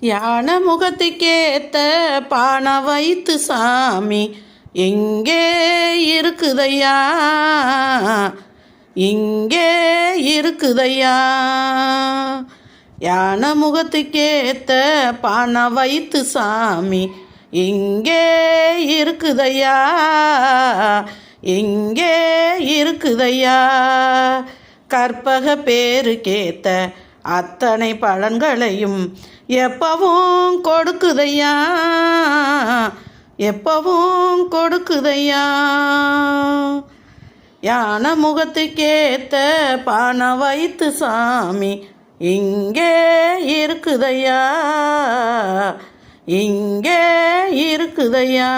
யானை முகத்துக்கேத்த பானை வைத்து சாமி எங்கே இருக்குதையா? இங்கே இருக்குதையா? யானை முகத்துக்கேத்த பானை வைத்து சாமி இங்கே இருக்குதையா? இங்கே இருக்குதையா? கற்பக பேருக்கேத்த அத்தனை பலன்களையும் எப்பவும் கொடுக்குதையா? எப்பவும் கொடுக்குதையா? யான முகத்துக்கேத்த பானை வைத்து சாமி இங்கே இருக்குதையா? இங்கே இருக்குதையா?